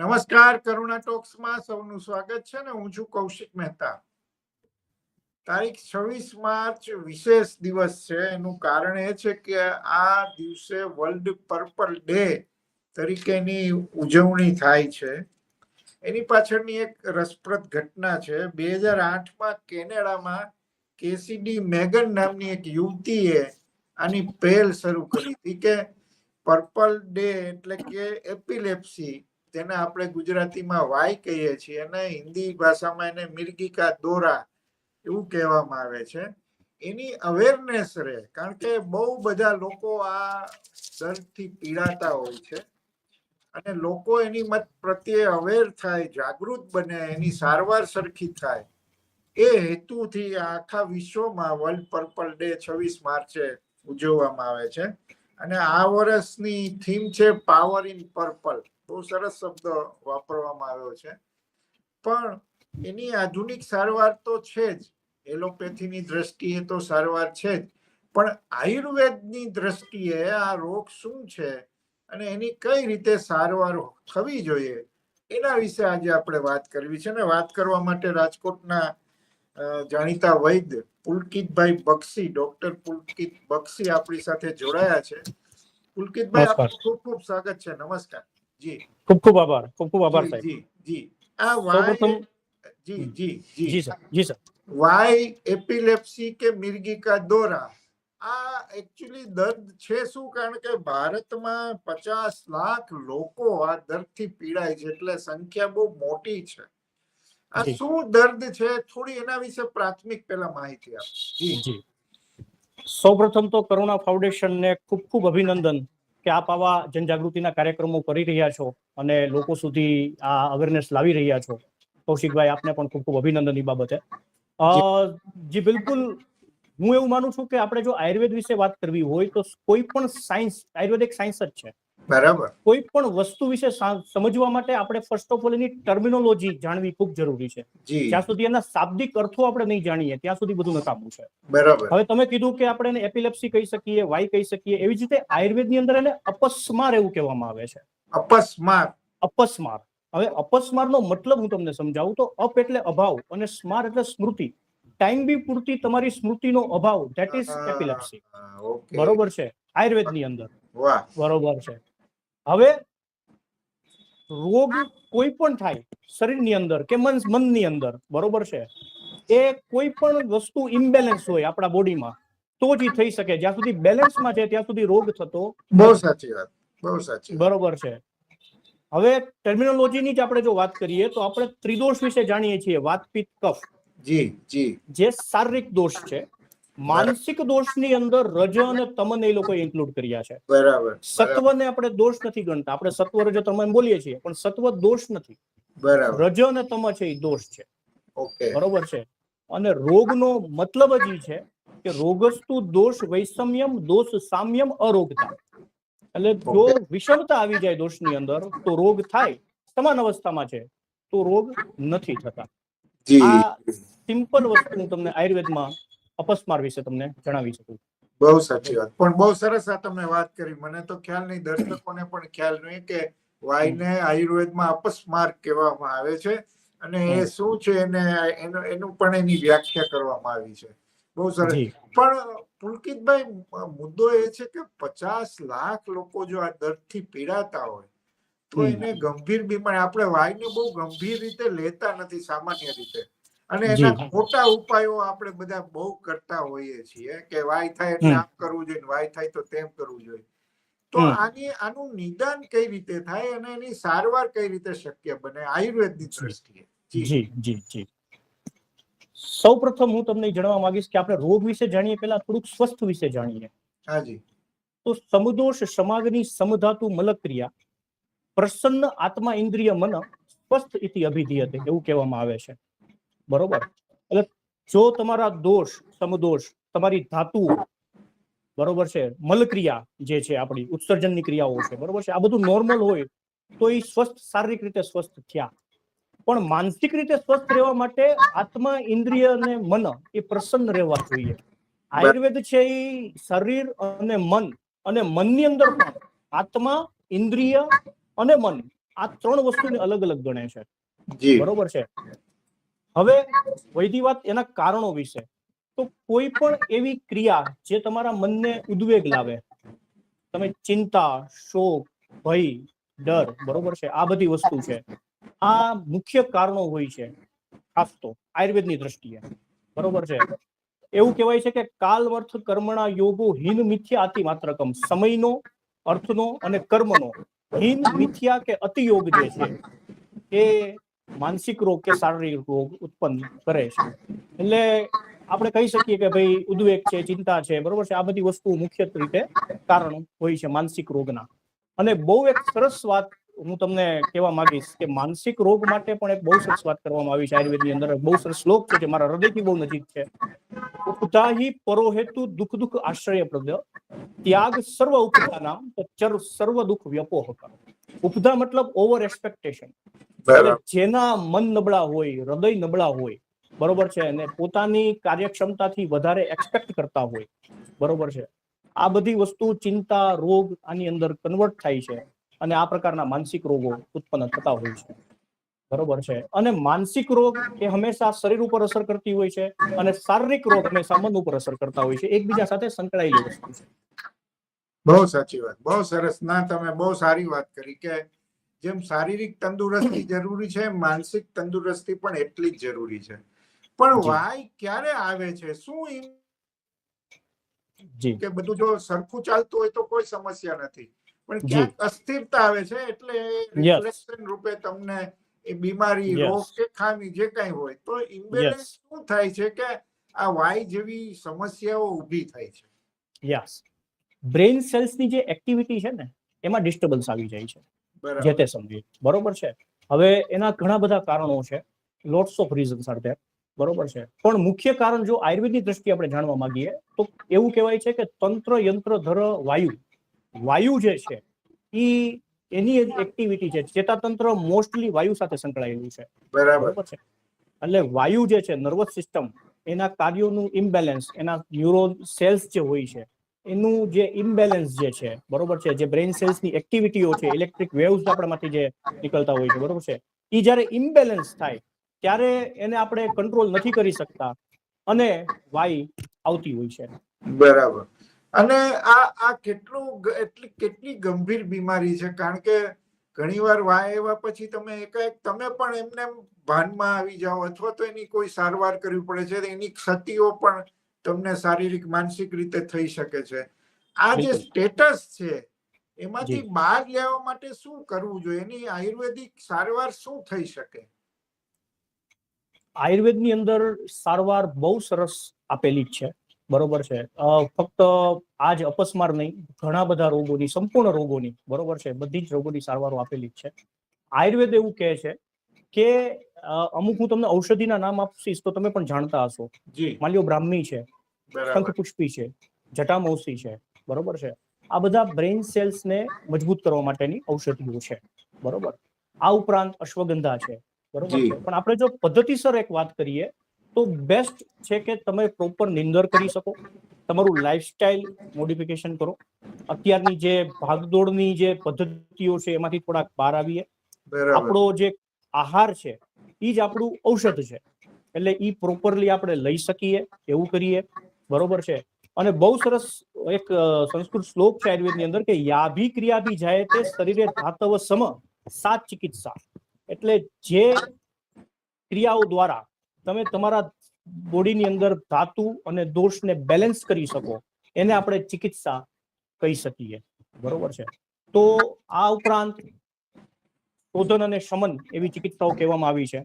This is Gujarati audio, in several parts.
નમસ્કાર, કરુણા ટોક્સમાં સૌનું સ્વાગત છે ને હું છું કૌશિક મહેતા. તારીખ છવ્વીસ માર્ચ વિશેષ દિવસ છે. એનું કારણ એ છે કે આ દિવસે વર્લ્ડ પર્પલ ડે તરીકેની ઉજવણી થાય છે. એની પાછળની એક રસપ્રદ ઘટના છે. બે હજાર આઠમાં કેનેડામાં કેસીડી મેગન નામની એક યુવતીએ આની પહેલ શરૂ કરી હતી કે પર્પલ ડે એટલે કે એપિલેપ્સી તેને આપણે ગુજરાતીમાં વાય કહીએ છીએ અને હિન્દી ભાષામાં એને મિર્ગિકા દોરા એવું કહેવામાં આવે છે. એની અવેરનેસ રહે, કારણ કે બહુ બધા લોકો આ દર્દથી પીડાતા હોય છે અને લોકો એની મત પ્રત્યે અવેર થાય, જાગૃત બને, એની સારવાર સરખી થાય. એ હેતુથી આખા વિશ્વમાં વર્લ્ડ પર્પલ ડે છવ્વીસ માર્ચે ઉજવવામાં આવે છે. અને આ વર્ષની થીમ છે પાવર ઇન પર્પલ બહુ સરસ શબ્દ વાપરવામાં આવ્યો છે. પણ એની આધુનિક સારવાર તો છે જ. એલોપેથીની દ્રષ્ટિએ તો સારવાર છે જ. પણ આયુર્વેદની દ્રષ્ટિએ આ રોગ શું છે અને એની કઈ રીતે સારવાર થવી જોઈએ એના વિશે આજે આપણે વાત કરવી છે ને વાત કરવા માટે રાજકોટના જાણીતા વૈદ્ય પુલકિતભાઈ બક્ષી ડોક્ટર પુલકિત બક્ષી આપણી સાથે જોડાયા છે. પુલકિતભાઈ. આપનું ખૂબ ખૂબ સ્વાગત છે. નમસ્કાર. જી. ખૂબ ખૂબ આભાર ખૂબ ખૂબ આભાર સાહેબ. જી જી. આ વાય જી જી જી. જી સર જી સર. વાય એપિલેપ્સી કે મિર્ગિકા દોરા? આ એકચ્યુઅલી દર્દ છે શું? કારણ કે ભારતમાં પચાસ લાખ લોકો આ દર્દથી પીડાય છે એટલે સંખ્યા બહુ મોટી છે. આ શું દર્દ છે? થોડી એના વિશે પ્રાથમિક પેલા માહિતી આપો. જી. જી સૌપ્રથમ તો કરુણા ફાઉન્ડેશનને ખૂબ ખૂબ અભિનંદન. કે આપ આવા જનજાગૃતિના કાર્યક્રમો કરી રહ્યા છો અને લોકો સુધી આ અવેરનેસ લાવી રહ્યા છો. કૌશિકભાઈ, આપને પણ ખૂબ ખૂબ અભિનંદન એ બાબતે જી, બિલકુલ. હું એવું માનું છું કે આપણે જો આયુર્વેદ વિશે વાત કરવી હોય તો કોઈ પણ સાયન્સ આયુર્વેદ એક સાયન્સ જ છે. બરાબર. કોઈ પણ વસ્તુ વિશે સમજવા માટે આપણે ફર્સ્ટ ઓફ ઓલ એની ટર્મિનોલોજી જાણવી ખૂબ જરૂરી છે. જ્યાં સુધી એના શાબ્દિક અર્થો આપણે નહીં જાણીએ ત્યાં સુધી બધું નકામું છે. બરાબર. હવે તમે કીધું કે આપણે એને એપિલેપ્સી કહી શકીએ વાય કહી શકીએ એવી જ રીતે આયુર્વેદની અંદર એને અપસ્માર એવું કહેવામાં આવે છે. અપસ્માર. અપસ્માર. હવે અપસ્મારનો મતલબ હું તમને સમજાવું તો અપ એટલે અભાવ અને સ્માર એટલે સ્મૃતિ. ટાઈમ બી પૂરતી તમારી સ્મૃતિનો અભાવ ધેટ ઇઝ એપિલેપ્સી બરોબર છે? આયુર્વેદની અંદર. બરોબર છે. હવે રોગ કોઈ પણ થાય શરીરની અંદર કે મન મનની અંદર બરોબર છે? એ કોઈ પણ વસ્તુ ઇમ્બેલેન્સ હોય આપણા બોડીમાં તો જ થઈ શકે. જ્યાં સુધી બેલેન્સમાં છે ત્યાં સુધી રોગ થતો બહુ સાચી વાત બહુ સાચી બરોબર છે. હવે ટર્મિનોલોજીની જ આપણે જો વાત કરીએ તો આપણે ત્રિદોષ વિશે જાણીએ છીએ વાત પિત્ત કફ. જી જી. જે શારીરિક દોષ છે માનસિક દોષની અંદર રજ અને તમન એ લોકો ઇન્ક્લુડ કર્યા છે. બરાબર સત્વને આપણે દોષ નથી ગણતા. આપણે સત્વ રજ તમ બોલીએ છીએ પણ સત્વ દોષ નથી. બરાબર. રજ અને તમ છે એ દોષ છે. ઓકે. બરોબર છે? અને રોગનો મતલબ જ છે કે રોગસ્તુ દોષ વૈષમ્યમ દોષ સામ્યમ અરોગતા. એટલે જો વિષમતા આવી જાય દોષની અંદર તો રોગ થાય. સમાન અવસ્થામાં છે તો રોગ નથી થતા. આ સિમ્પલ વસ્તુ હું તમને આયુર્વેદમાં અપસ્માર વિશે તમને જણાવી શકું. બહુ સાચી વાત. પણ બહુ સરસ આ તમે વાત કરી. મને તો ખ્યાલ નહીં દર્શકોને પણ ખ્યાલ નહીં કે વાયને આયુર્વેદમાં અપસ્માર કહેવામાં આવે છે અને એ શું છે એને એનું એનું પણ એની વ્યાખ્યા કરવામાં આવી છે. બહુ સરસ. પણ પુલકિતભાઈ મુદ્દો એ છે કે પચાસ લાખ લોકો જો આ દર્દથી પીડાતા હોય તો એને ગંભીર બીમારી. આપણે વાયને બહુ ગંભીર રીતે લેતા નથી સામાન્ય રીતે. અને એના ખોટા ઉપાયો આપણે બધા બહુ કરતા હોઈએ છીએ કે વાય થાય એટલે આમ કરવું જોઈએ વાય થાય તો તેમ કરવું જોઈએ. તો આની આનું નિદાન કઈ રીતે થાય અને એની સારવાર કઈ રીતે શક્ય બને આયુર્વેદની. દ્રષ્ટિએ? જી. જી જી સૌ પ્રથમ હું તમને જણાવવા માંગીશ કે આપણે રોગ વિશે જાણીએ પહેલા થોડુંક સ્વસ્થ વિશે જાણીએ. હાજી તો સમદોષ સમાગની સમધાતુ મલક્રિયા પ્રસન્ન આત્મા ઇન્દ્રિય મન સ્વસ્થ ઇતિ અભિધીયતે એવું કહેવામાં આવે છે. બરોબર? એટલે જો તમારા દોષ સમદોષ તમારી ધાતુ બરોબર છે મલક્રિયા જે છે આપણી ઉત્સર્જનની ક્રિયાઓ છે બરોબર છે આ બધું નોર્મલ હોય તો એ સ્વસ્થ શારીરિક રીતે સ્વસ્થ થયા. પણ માનસિક રીતે સ્વસ્થ રહેવા માટે આત્મા ઇન્દ્રિય અને મન એ પ્રસન્ન રહેવા જોઈએ. આયુર્વેદ છે એ શરીર અને મન અને મનની અંદર પણ આત્મા ઇન્દ્રિય અને મન આ ત્રણ વસ્તુને અલગ અલગ ગણે છે. બરોબર છે? હવે વૈધી વાત એના કારણો વિશે. તો કોઈ પણ એવી ક્રિયા જે તમારા મનને ઉદ્વેગ લાવે, તમે ચિંતા, શોક, ભય, ડર, બરોબર છે? આ બધી વસ્તુ છે. આ મુખ્ય કારણો હોય છે, ખાસ તો આયુર્વેદની દ્રષ્ટિએ. બરોબર છે? એવું કહેવાય છે કે કાલ અર્થ કર્મણા યોગો હિન મિથ્યા અતિ માત્રકમ. સમયનો, અર્થનો અને કર્મનો હિન, મિથ્યા કે અતિયોગ જે છે, એ માનસિક રોગ કે શારીરિક રોગ ઉત્પન્ન કરે છે. એટલે આપણે કહી શકીએ કે ભાઈ ઉદ્વેગ છે, ચિંતા છે, બરોબર છે? આ બધી વસ્તુ મુખ્ય રીતે કારણ હોય છે માનસિક રોગના. અને બહુ એક સરસ વાત હું તમને કહેવા માંગીશ કે માનસિક રોગ માટે પણ એક બહુ સરસ વાત કરવામાં આવી છે આયુર્વેદની અંદર. બહુ સરસ શ્લોક છે જે મારા હૃદયથી બહુ નજીક છે. ઉપદાહી પરોહેતુ દુઃખ દુઃખ આશ્રય પ્રદ ત્યાગ સર્વ ઉપદાના તો ચર સર્વ દુઃખ વ્યપોહક ઉપદા મતલબ ઓવર એક્સપેક્ટેશન જેના મન નબળા હોય હૃદય નબળા હોય બરોબર છે અને પોતાની કાર્યક્ષમતાથી વધારે એક્સપેક્ટ કરતા હોય બરોબર છે. આ બધી વસ્તુ ચિંતા રોગ આની અંદર કન્વર્ટ થાય છે અને આ પ્રકારના માનસિક રોગો ઉત્પન્ન થતા હોય છે બરોબર છે. અને માનસિક રોગ એ હંમેશા શરીર ઉપર અસર કરતી હોય છે અને શારીરિક રોગ હંમેશા મન ઉપર અસર કરતા હોય છે એકબીજા સાથે સંકળાયેલી વસ્તુ છે. બહુ સાચી વાત. બહુ સરસ. ના તમે બહુ સારી વાત કરી કે જેમ શારીરિક તંદુરસ્તી જરૂરી છે માનસિક તંદુરસ્તી પણ એટલી જ જરૂરી છે. પણ વાય ક્યારે આવે છે? શું કે બધું જો સરખું ચાલતું હોય તો કોઈ સમસ્યા નથી. પણ. ક્યાંક અસ્થિરતા આવે છે એટલે રિફ્લેક્શન રૂપે તમને એ બીમારી રોગ કે ખામી જે કઈ હોય તો ઇમ્બેલેન્સ શું થાય છે કે આ વાય જેવી સમસ્યાઓ ઊભી થાય છે? યસ બ્રેઇન સેલ્સની જે એક્ટિવિટી છે ને એમાં ડિસ્ટર્બન્સ આવી જાય છે. જે તે સમજી. બરોબર છે? હવે એના ઘણા બધા કારણો છે. Lots of reasons are there બરોબર છે? પણ મુખ્ય કારણ જો આયુર્વેદની દ્રષ્ટિએ આપણે જાણવા માંગીએ તો એવું કહેવાય છે કે તંત્ર યંત્ર ધર વાયુ વાયુ જે છે એ એની એક્ટિવિટી છે ચેતાતંત્ર મોસ્ટલી વાયુ સાથે સંકળાયેલું છે. બરાબર. બરોબર છે? એટલે વાયુ જે છે નર્વસ સિસ્ટમ એના કાર્યોનું ઇમ્બેલેન્સ એના ન્યુરો સેલ્સ જે હોય છે એનું જે ઇમ્બેલેન્સ જે છે, બરોબર છે? જે બ્રેઇન સેલ્સની એક્ટિવિટીઓ છે ઇલેક્ટ્રિક વેવ્સ આપણામાંથી જે નીકળતા હોય છે, બરોબર છે? એ જ્યારે ઇમ્બેલેન્સ થાય, ત્યારે એને આપણે કંટ્રોલ નથી કરી શકતા અને વાય આવતી હોય છે. બરાબર. અને આ આ કેટલું એટલી, કેટલી ગંભીર બીમારી છે? કારણ કે ઘણીવાર વાય આવ્યા પછી તમે એકાએક તમે પણ એમને એમ ભાનમાં આવી જાઓ અથવા તો એની કોઈ સારવાર કરવી પડે છે, એની ક્ષતિઓ પણ તમને શારીરિક માનસિક રીતે થઈ શકે છે. આ જે સ્ટેટસ છે એમાંથી બહાર લેવા માટે શું કરવું જોઈએ? એની આયુર્વેદિક સારવાર શું થઈ શકે? આયુર્વેદની અંદર સારવાર બહુ સરસ આપેલી જ છે. બરોબર છે. ફક્ત આ જ અપસ્માર નહીં ઘણા બધા રોગોની સંપૂર્ણ રોગોની બરોબર છે બધી જ રોગોની સારવારો આપેલી જ છે. આયુર્વેદ એવું કહે છે કે અમુક હું તમને ઔષધિના નામ આપશીશ તો તમે પણ જાણતા હશો. માલ્યો બ્રાહ્મી છે શંખપુષ્પી છે જટામૌસી છે બરોબર છે? આ બધા બ્રેઇન સેલ્સને મજબૂત કરવા માટેની ઔષધિઓ છે બરોબર? આ ઉપરાંત અશ્વગંધા છે બરોબર છે? પણ આપણે જો પદ્ધતિસર એક વાત કરીએ તો બેસ્ટ છે કે તમે પ્રોપર નિંદર કરી શકો તમારું લાઈફસ્ટાઈલ મોડિફિકેશન કરો. અત્યારની જે ભાગદોડની જે પદ્ધતિઓ છે એમાંથી થોડાક બહાર આવીએ. આપણો જે આહાર છે એ જ આપણું ઔષધ છે. એટલે એ પ્રોપરલી આપણે લઈ શકીએ, એવું કરીએ. બરોબર છે? અને બહુ સરસ એક સંસ્કૃત શ્લોક છે આયુર્વેદની અંદર કે યાભી ક્રિયાભી જાય તે શરીરે ધાતવ સમ સાત ચિકિત્સા. એટલે જે ક્રિયાઓ દ્વારા તમે તમારા બોડીની અંદર ધાતુ અને દોષને બેલેન્સ કરી શકો, એને આપણે ચિકિત્સા કહી શકીએ. બરોબર છે? તો આ ઉપરાંત શોધન અને શમન એવી ચિકિત્સાઓ કહેવામાં આવી છે.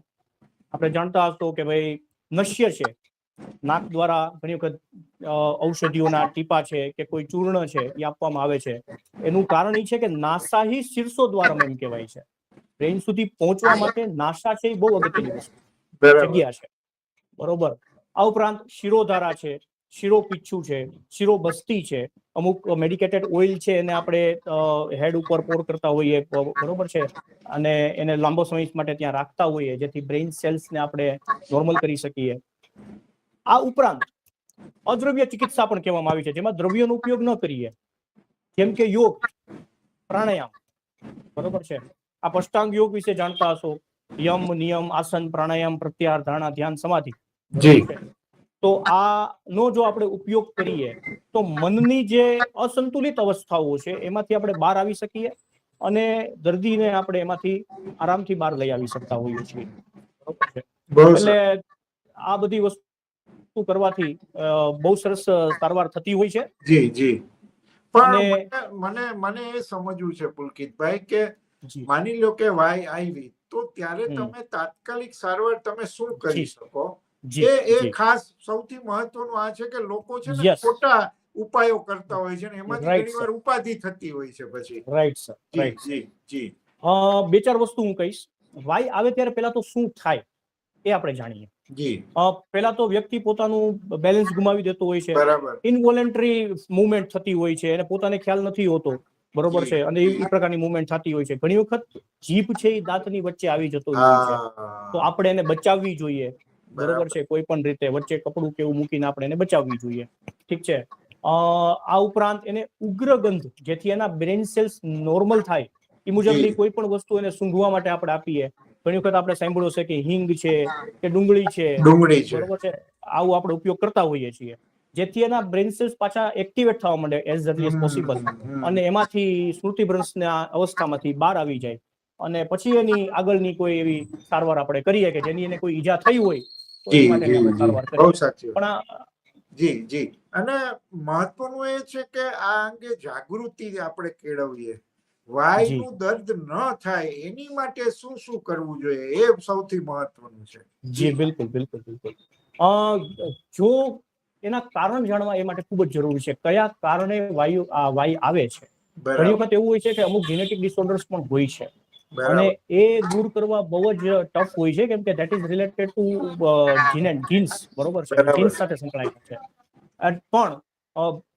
આપણે જાણતા હશો કે ભાઈ નશ્ય છે. નાક દ્વારા ઘણી વખત ઔષધિઓના ટીપા છે કે કોઈ ચૂર્ણ છે એ આપવામાં આવે છે. એનું કારણ એ છે કે નાસાહી શીર્ષો દ્વારા એમ કહેવાય છે. બ્રેઇન સુધી પહોંચવા માટે નાસા છે એ બહુ અગત્યની વસ્તુ. જગ્યા છે. બરોબર. આ ઉપરાંત શિરોધારા છે. શિરો પીછું છે શિરો બસ્તી છે અમુક મેડિકેટેડ ઓઇલ છે એને આપણે હેડ ઉપર પોર કરતા હોઈએ બરોબર છે? અને એને લાંબો સમય માટે ત્યાં રાખતા હોઈએ જેથી બ્રેઇન સેલ્સને આપણે નોર્મલ કરી શકીએ. આ ઉપરાંત અદ્રવ્ય ચિકિત્સા પણ કહેવામાં આવી છે જેમાં દ્રવ્યોનો ઉપયોગ ન કરીએ. જેમ કે યોગ પ્રાણાયામ બરોબર છે? આ અષ્ટાંગ યોગ વિશે જાણતા હશો. યમ નિયમ આસન પ્રાણાયામ પ્રત્યાહાર ધારણા ધ્યાન સમાધિ. જી. તો આ નો જો આપણે ઉપયોગ કરીએ તો મનની જે અસંતુલિત અવસ્થાઓ છે એમાંથી આપણે બહાર આવી શકીએ અને દર્દીને આપણે એમાંથી આરામથી બહાર લઈ આવી શકતા હોઈએ છીએ. એટલે આ બધી વસ્તુ કરવાથી બહુ સરસ સારવાર થતી હોય છે. જી જી. પણ મને મને એ સમજવું છે પુલકિતભાઈ કે માની લો કે વાય આવી તો ત્યારે તમે તાત્કાલિક સારવાર તમે શું કરી શકો? એ એ ખાસ સૌથી મહત્વનું આ છે કે લોકો છે ને ખોટા ઉપાયો કરતા હોય છે ને એમાંથી Right, ઘણી વાર ઉપાધિ થતી હોય છે પછી. રાઈટ સર રાઈટ જી જી. બે ચાર વસ્તુ હું કહીશ. વાય આવે ત્યારે પહેલા તો શું થાય એ આપણે જાણીએ. જી. અ, તો વ્યક્તિ પોતાનું બેલેન્સ ગુમાવી દેતો હોય છે. ઇનવોલેન્ટરી મુવમેન્ટ થતી હોય છે અને પોતાને ખ્યાલ નથી હોતો. બરોબર છે? અને એ એ પ્રકારની મુવમેન્ટ થતી હોય છે. ઘણી વખત જીભ છે એ દાંતની વચ્ચે આવી જતો હોય છે. તો આપણે એને બચાવવી જોઈએ. બરોબર છે કોઈ પણ રીતે વચ્ચે કપડું કે એવું મૂકીને આપણે એને બચાવવી જોઈએ. ઠીક છે? આ ઉપરાંત એને ઉગ્ર ગંધ જેથી એના બ્રેન સેલ્સ નોર્મલ થાય એ મુજબની. કોઈ પણ વસ્તુ એને સૂંઘવા માટે આપણે આપીએ. ઘણી વખત આપણે સાંભળ્યું છે કે હિંગ છે કે ડુંગળી છે ડુંગળી છે. બરોબર છે? આવું આપણે ઉપયોગ કરતા હોઈએ છીએ. જેથી એના બ્રેન સેલ્સ પાછા એક્ટિવેટ થવા માંડે એઝ અર્લી એઝ પોસિબલ અને એમાંથી સ્મૃતિભ્રંશના અવસ્થામાંથી બહાર આવી જાય. અને પછી એની આગળની કોઈ એવી સારવાર આપણે કરીએ કે જેની એને કોઈ ઈજા થઈ હોય પણ જી જી. અને મહત્વનું એ છે કે આ અંગે જાગૃતિ આપણે કેળવીએ. વાયનું દર્દ ન થાય એની માટે શું શું કરવું જોઈએ એ સૌથી મહત્વનું છે. જી બિલકુલ બિલકુલ બિલકુલ. અ, જો એના કારણ જાણવા એ માટે ખૂબ જ જરૂરી છે. કયા કારણે વાયુ આ વાયુ આવે છે? ઘણી બરાબર. વખત એવું હોય છે કે અમુક જીનેટિક ડિસઓર્ડર્સ પણ હોય છે. અને એ દૂર કરવા બહુ જ ટફ હોય છે કેમ કે that is related to genes બરોબર છે? જીન્સ સાથે સંકળાયેલું છે. પણ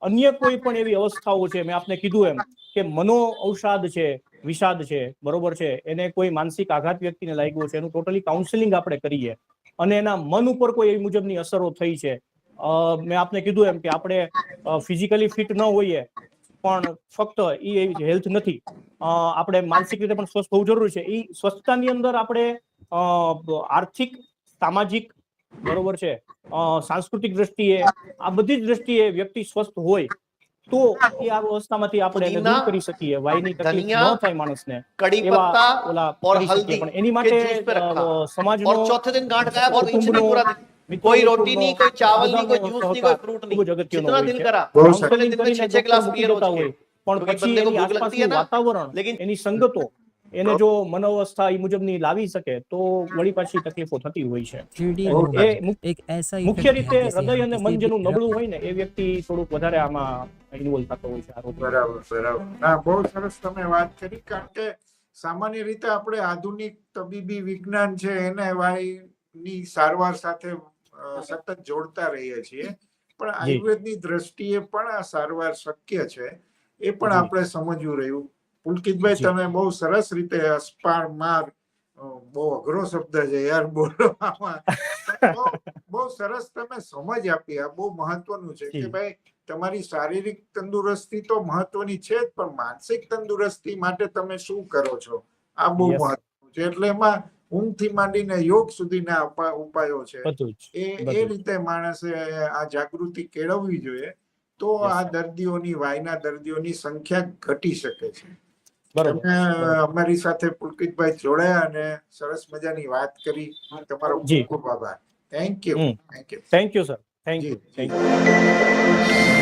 અન્ય કોઈ પણ એવી અવસ્થાઓ છે મેં આપને કીધું એમ કે મનો અવસાદ છે વિષાદ છે બરોબર છે? એને કોઈ માનસિક આઘાત વ્યક્તિને લાગ્યો છે એનું ટોટલી કાઉન્સેલિંગ આપણે કરીએ. અને એના મન ઉપર કોઈ એવી મુજબની અસરો થઈ છે. મેં આપને કીધું એમ કે આપણે ફિઝિકલી ફિટ ન હોઈએ પણ ફક્ત એ એવી હેલ્થ નથી. આપણે માનસિક રીતે પણ સ્વસ્થ હોવું જરૂરી છે. એ સ્વસ્થતાની અંદર આપણે આર્થિક સામાજિક બરોબર છે સાંસ્કૃતિક દ્રષ્ટિએ આ બધી જ દ્રષ્ટિએ વ્યક્તિ સ્વસ્થ હોય તો એ આ અવસ્થામાંથી આપણે એને દૂર કરી શકીએ. વાયની તકલીફ ન થાય માણસને. કડી પત્તા ઓલા પણ એની માટે સમાજનો ચોથે દિન ગાંઠ ગયા ઓર ઇંચ પૂરા કુટુંબનો, नहीं पूरा दिन મિત્રો कोई કુટુંબનો, रोटी नहीं कोई चावल नहीं कोई બધાનો जूस नहीं સહકાર कोई फ्रूट ખૂબ જ नहीं અગત્યનો जितना હોય दिल છે. करा બહુ पूरे સારું. दिन में छह छह गिलास पिए रोज દેતા के હોય પણ कभी પછી बंदे को એની भूख लगती है આસપાસનું ना, વાતાવરણ लेकिन એની સંગતો એને જો મનોવસ્થા એ મુજબની લાવી શકે તો વળી પાછી તકલીફો થતી હોય છે शिरडी बहुत अनुवाद એ મુક- एक ऐसा મુખ્ય इफेक्ट રીતે है जैसे હૃદય हम અને किसी મન જેનું भी નબળું હોય ને એ વ્યક્તિ થોડુંક વધારે આમાં ઇન્વોલ્વ થતો હોય છે આ રોગમાં. બરાબર બરાબર ના બહુ સરસ તમે વાત કરી કારણ કે સામાન્ય રીતે આપણે આધુનિક તબીબી વિજ્ઞાન છે એને વાયની સારવાર સાથે અ, સતત જોડતા રહીએ છીએ. પણ આયુર્વેદની દ્રષ્ટિએ પણ આ સારવાર શક્ય છે. એ પણ આપણે સમજવું રહ્યું. પુલકિતભાઈ તમે બહુ સરસ રીતે અસ્પાર માર બહુ અઘરો શબ્દ છે યાર બોલવામાં બહુ સરસ તમે સમજ આપી. આ બહુ મહત્વનું છે કે ભાઈ તમારી શારીરિક તંદુરસ્તી તો મહત્વની છે જ પણ માનસિક તંદુરસ્તી માટે તમે શું કરો છો? આ બહુ. મહત્વનું છે. એટલે એમાં ઊંઘથી માંડીને યોગ સુધીના ઉપાયો છે એ એ રીતે માણસે આ જાગૃતિ કેળવવી જોઈએ તો આ દર્દીઓની વાયના દર્દીઓની સંખ્યા ઘટી શકે છે. તમે અમારી સાથે પુલકિતભાઈ જોડાયા અને સરસ મજાની વાત કરી. તમારો. ખૂબ ખૂબ આભાર. Thank you thank you thank you sir thank you thank you